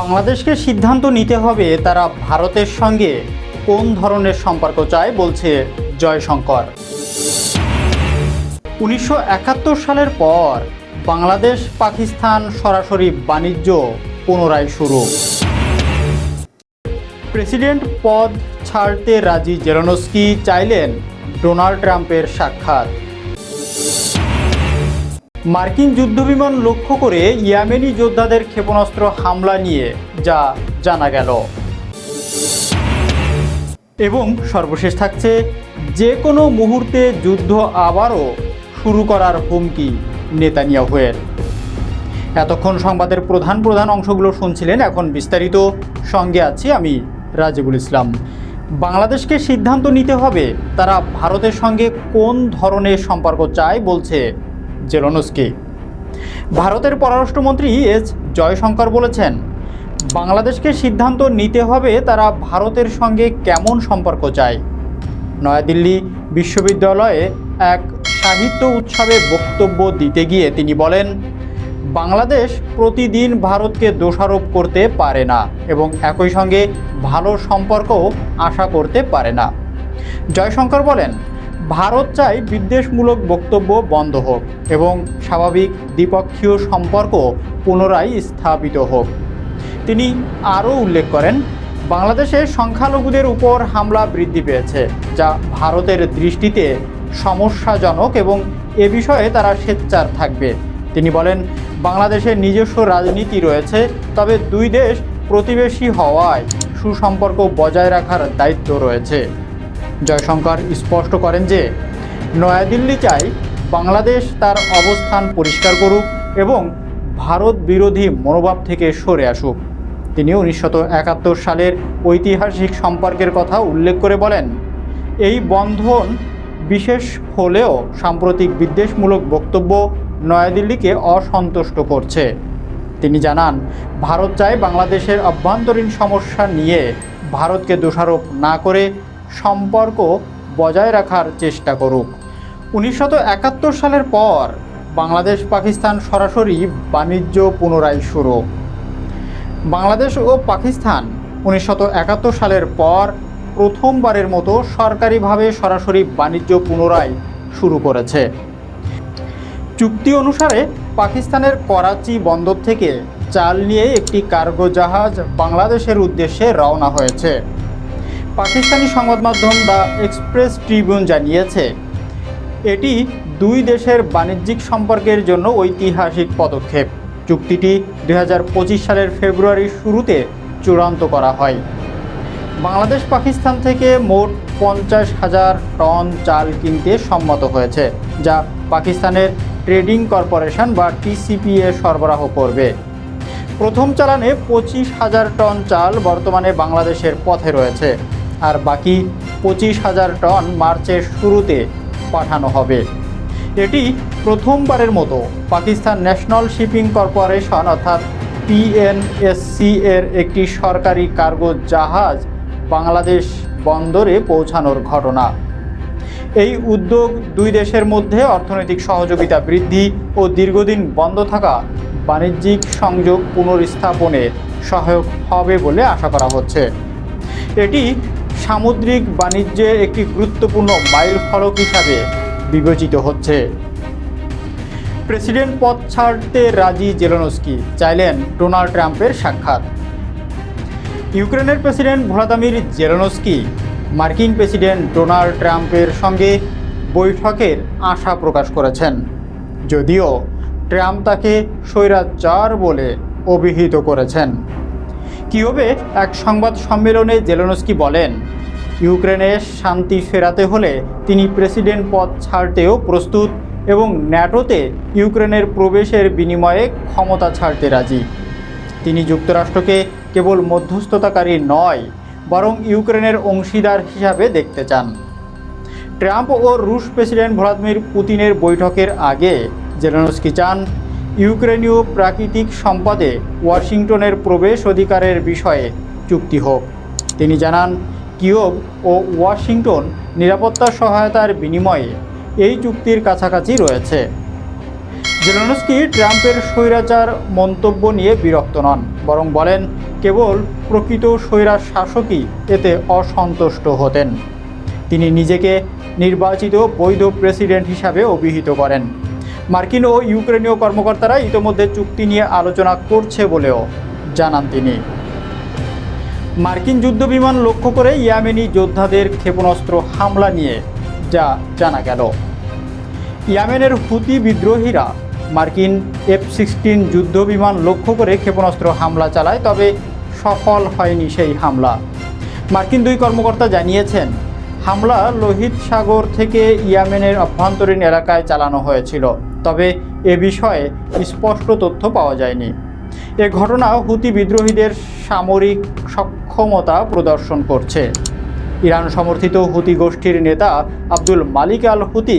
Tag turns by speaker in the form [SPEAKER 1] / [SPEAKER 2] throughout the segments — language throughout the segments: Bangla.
[SPEAKER 1] বাংলাদেশকে সিদ্ধান্ত নিতে হবে তারা ভারতের সঙ্গে কোন ধরনের সম্পর্ক চায় বলছে জয়শঙ্কর উনিশশো সালের পর বাংলাদেশ পাকিস্তান সরাসরি বাণিজ্য পুনরায় শুরু প্রেসিডেন্ট পদ ছাড়তে রাজি জেরনস্কি চাইলেন ডোনাল্ড ট্রাম্পের সাক্ষাৎ মার্কিন যুদ্ধবিমান লক্ষ্য করে ইয়ামেনি যোদ্ধাদের ক্ষেপণাস্ত্র হামলা নিয়ে যা জানা গেল এবং সর্বশেষ থাকছে যে কোনো মুহূর্তে যুদ্ধ আবারও শুরু করার হুমকি নেতানিয়া হয়ে এতক্ষণ সংবাদের প্রধান প্রধান অংশগুলো শুনছিলেন এখন বিস্তারিত সঙ্গে আছি আমি রাজিবুল ইসলাম বাংলাদেশকে সিদ্ধান্ত নিতে হবে তারা ভারতের সঙ্গে কোন ধরনের সম্পর্ক চায় বলছে জেলনস্কি ভারতের পররাষ্ট্রমন্ত্রী এস জয়শঙ্কর বলেছেন বাংলাদেশকে সিদ্ধান্ত নিতে হবে তারা ভারতের সঙ্গে কেমন সম্পর্ক চায় নয়াদিল্লি বিশ্ববিদ্যালয়ে এক সাহিত্য উৎসবে বক্তব্য দিতে গিয়ে তিনি বলেন বাংলাদেশ প্রতিদিন ভারতকে দোষারোপ করতে পারে না এবং একই সঙ্গে ভালো সম্পর্কও আশা করতে পারে না জয়শঙ্কর বলেন ভারত চাই বিদ্বেষমূলক বক্তব্য বন্ধ হোক এবং স্বাভাবিক দ্বিপক্ষীয় সম্পর্ক পুনরায় স্থাপিত হোক তিনি আরও উল্লেখ করেন বাংলাদেশে সংখ্যালঘুদের উপর হামলা বৃদ্ধি পেয়েছে যা ভারতের দৃষ্টিতে সমস্যাজনক এবং এ বিষয়ে তারা স্বেচ্ছার থাকবে তিনি বলেন বাংলাদেশের নিজস্ব রাজনীতি রয়েছে তবে দুই দেশ প্রতিবেশী হওয়ায় সুসম্পর্ক বজায় রাখার দায়িত্ব রয়েছে জয়শঙ্কর স্পষ্ট করেন যে নয়াদিল্লি চায় বাংলাদেশ তার অবস্থান পরিষ্কার করুক এবং ভারত বিরোধী মনোভাব থেকে সরে আসুক তিনি উনিশশত একাত্তর সালের ঐতিহাসিক সম্পর্কের কথা উল্লেখ করে বলেন এই বন্ধন বিশেষ হলেও সাম্প্রতিক বিদ্বেষমূলক বক্তব্য নয়াদিল্লিকে অসন্তুষ্ট করছে তিনি জানান ভারত চায় বাংলাদেশের অভ্যন্তরীণ সমস্যা নিয়ে ভারতকে দোষারোপ না করে সম্পর্ক বজায় রাখার চেষ্টা করুক উনিশশো সালের পর বাংলাদেশ পাকিস্তান সরাসরি বাণিজ্য পুনরায় শুরু বাংলাদেশ ও পাকিস্তান উনিশশো সালের পর প্রথমবারের মতো সরকারিভাবে সরাসরি বাণিজ্য পুনরায় শুরু করেছে চুক্তি অনুসারে পাকিস্তানের করাচি বন্দর থেকে চাল নিয়ে একটি কার্গো জাহাজ বাংলাদেশের উদ্দেশ্যে রওনা হয়েছে পাকিস্তানি সংবাদ মাধ্যম দ্য এক্সপ্রেস ট্রিবিউন জানিয়েছে এটি দুই দেশের বাণিজ্যিক সম্পর্কের জন্য ঐতিহাসিক পদক্ষেপ চুক্তিটি দুই সালের ফেব্রুয়ারির শুরুতে চূড়ান্ত করা হয় বাংলাদেশ পাকিস্তান থেকে মোট পঞ্চাশ হাজার টন চাল কিনতে সম্মত হয়েছে যা পাকিস্তানের ট্রেডিং কর্পোরেশন বা টিসিপিএ সরবরাহ করবে প্রথম চালানে পঁচিশ হাজার টন চাল বর্তমানে বাংলাদেশের পথে রয়েছে আর বাকি পঁচিশ হাজার টন মার্চের শুরুতে পাঠানো হবে এটি প্রথমবারের মতো পাকিস্তান ন্যাশনাল শিপিং কর্পোরেশন অর্থাৎ পিএনএসসি এর একটি সরকারি কার্গো জাহাজ বাংলাদেশ বন্দরে পৌঁছানোর ঘটনা এই উদ্যোগ দুই দেশের মধ্যে অর্থনৈতিক সহযোগিতা বৃদ্ধি ও দীর্ঘদিন বন্ধ থাকা বাণিজ্যিক সংযোগ পুনর্স্থাপনে সহায়ক হবে বলে আশা করা হচ্ছে এটি সামুদ্রিক বাণিজ্যে একটি গুরুত্বপূর্ণ মাইল ফলক হিসাবে বিবেচিত হচ্ছে প্রেসিডেন্ট পদ ছাড়তে রাজি জেলনস্কি চাইলেন ডোনাল্ড ট্রাম্পের সাক্ষাৎ ইউক্রেনের প্রেসিডেন্ট ভ্লাদামির জেলনস্কি মার্কিন প্রেসিডেন্ট ডোনাল্ড ট্রাম্পের সঙ্গে বৈঠকের আশা প্রকাশ করেছেন যদিও ট্রাম্প তাকে স্বৈরাচার বলে অভিহিত করেছেন কিওবে এক সংবাদ সম্মেলনে জেলোনস্কি বলেন ইউক্রেনে শান্তি ফেরাতে হলে তিনি প্রেসিডেন্ট পদ ছাড়তেও প্রস্তুত এবং ন্যাটোতে ইউক্রেনের প্রবেশের বিনিময়ে ক্ষমতা ছাড়তে রাজি তিনি যুক্তরাষ্ট্রকে কেবল মধ্যস্থতাকারী নয় বরং ইউক্রেনের অংশীদার হিসাবে দেখতে চান ট্রাম্প ও রুশ প্রেসিডেন্ট ভ্লাদিমির পুতিনের বৈঠকের আগে জেলোনস্কি চান ইউক্রেনীয় প্রাকৃতিক সম্পদে ওয়াশিংটনের প্রবেশ অধিকারের বিষয়ে চুক্তি হোক তিনি জানান কিয়োব ও ওয়াশিংটন নিরাপত্তা সহায়তার বিনিময়ে এই চুক্তির কাছাকাছি রয়েছে জেলনস্কি ট্রাম্পের স্বৈরাচার মন্তব্য নিয়ে বিরক্ত নন বরং বলেন কেবল প্রকৃত স্বৈরা শাসকই এতে অসন্তুষ্ট হতেন তিনি নিজেকে নির্বাচিত বৈধ প্রেসিডেন্ট হিসাবে অভিহিত করেন মার্কিন ও ইউক্রেনীয় কর্মকর্তারা ইতোমধ্যে চুক্তি নিয়ে আলোচনা করছে বলেও জানান তিনি মার্কিন যুদ্ধবিমান লক্ষ্য করে ইয়ামেনি যোদ্ধাদের ক্ষেপণাস্ত্র হামলা নিয়ে যা জানা গেল ইয়ামেনের হুতি বিদ্রোহীরা মার্কিন এফ সিক্সটিন যুদ্ধবিমান লক্ষ্য করে ক্ষেপণাস্ত্র হামলা চালায় তবে সফল হয়নি সেই হামলা মার্কিন দুই কর্মকর্তা জানিয়েছেন হামলা লোহিত সাগর থেকে ইয়ামেনের অভ্যন্তরীণ এলাকায় চালানো হয়েছিল তবে এ বিষয়ে স্পষ্ট তথ্য পাওয়া যায়নি এ ঘটনা হুতি বিদ্রোহীদের সামরিক সক্ষমতা প্রদর্শন করছে ইরান সমর্থিত হুতি গোষ্ঠীর নেতা আব্দুল মালিক আল হুতি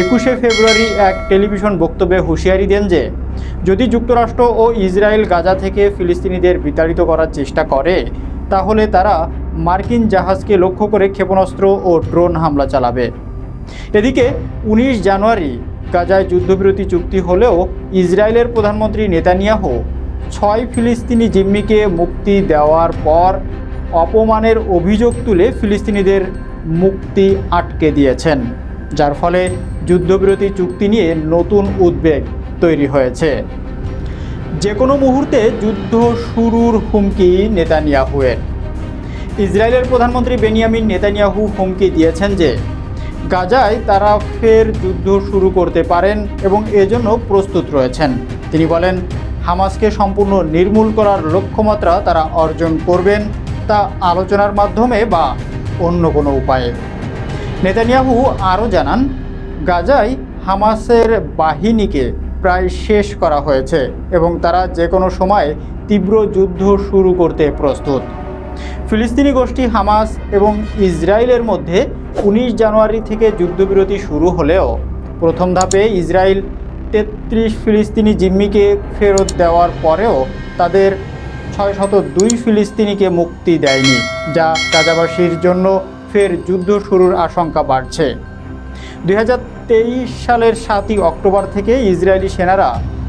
[SPEAKER 1] একুশে ফেব্রুয়ারি এক টেলিভিশন বক্তব্যে হুঁশিয়ারি দেন যে যদি যুক্তরাষ্ট্র ও ইসরায়েল গাজা থেকে ফিলিস্তিনিদের বিতাড়িত করার চেষ্টা করে তাহলে তারা মার্কিন জাহাজকে লক্ষ্য করে ক্ষেপণাস্ত্র ও ড্রোন হামলা চালাবে এদিকে ১৯ জানুয়ারি গাজায় যুদ্ধবিরতি চুক্তি হলেও ইসরায়েলের প্রধানমন্ত্রী নেতানিয়াহু ছয় ফিলিস্তিনি জিম্মিকে মুক্তি দেওয়ার পর অপমানের অভিযোগ তুলে ফিলিস্তিনিদের মুক্তি আটকে দিয়েছেন যার ফলে যুদ্ধবিরতি চুক্তি নিয়ে নতুন উদ্বেগ তৈরি হয়েছে যে কোনো মুহূর্তে যুদ্ধ শুরুর হুমকি নেতানিয়াহুয়ের ইসরায়েলের প্রধানমন্ত্রী বেনিয়ামিন নেতানিয়াহু হুমকি দিয়েছেন যে গাজায় তারা ফের যুদ্ধ শুরু করতে পারেন এবং এজন্য প্রস্তুত রয়েছেন তিনি বলেন হামাসকে সম্পূর্ণ নির্মূল করার লক্ষ্যমাত্রা তারা অর্জন করবেন তা আলোচনার মাধ্যমে বা অন্য কোনো উপায়ে নেতানিয়াহু আরও জানান গাজায় হামাসের বাহিনীকে প্রায় শেষ করা হয়েছে এবং তারা যে কোনো সময় তীব্র যুদ্ধ শুরু করতে প্রস্তুত ফিলিস্তিনি গোষ্ঠী হামাস এবং ইসরায়েলের মধ্যে ১৯ জানুয়ারি থেকে যুদ্ধবিরতি শুরু হলেও প্রথম ধাপে ইসরায়েল তেত্রিশ ফিলিস্তিনি জিম্মিকে ফেরত দেওয়ার পরেও তাদের ছয় শত দুই ফিলিস্তিনিকে মুক্তি দেয়নি যা গাজাবাসীর জন্য ফের যুদ্ধ শুরুর আশঙ্কা বাড়ছে দুই সালের সাতই অক্টোবর থেকে ইসরায়েলি সেনারা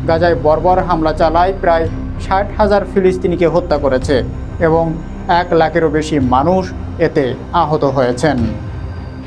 [SPEAKER 1] গাজায় বর্বর হামলা চালায় প্রায় ষাট হাজার ফিলিস্তিনিকে হত্যা করেছে এবং এক লাখেরও বেশি মানুষ এতে আহত হয়েছেন